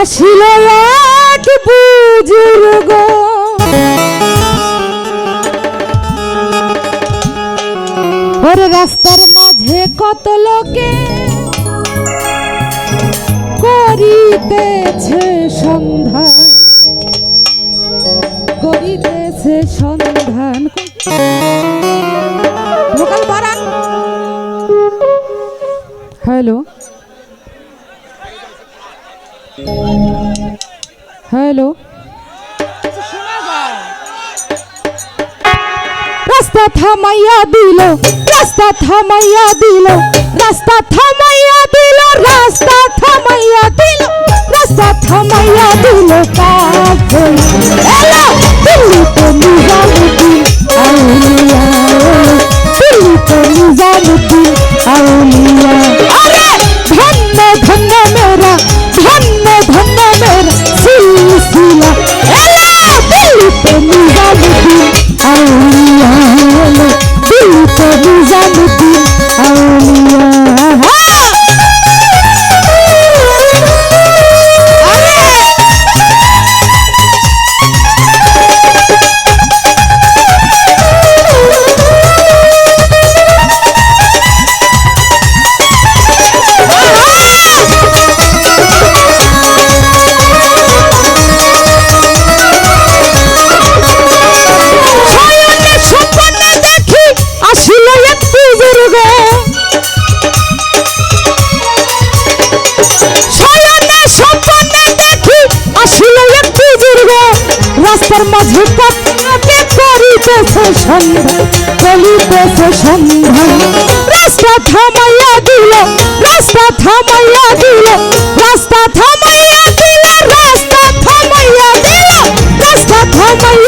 আসিল বুজুর্গ ওরে রাস্তার মাঝে কত লোকে করিতেছে সন্ধান করিতেছে সন্ধান। হ্যালো। হ্যালো। রাস্তা থামাইয়া দিল, রাস্তা থামাইয়া দিল, রাস্তা থামাইয়া দিল, রাস্তা থামাইয়া দিল, রাস্তা থামাইয়া দিল মাঝে পথে করিতেছে সন্ধ্যা চলিতেছে সন্ধান রাস্তা থামাইয়া দিল রাস্তা থামাইয়া দিল রাস্তা থামাইয়া দিল রাস্তা থামাইয়া দিল রাস্তা থামাইয়া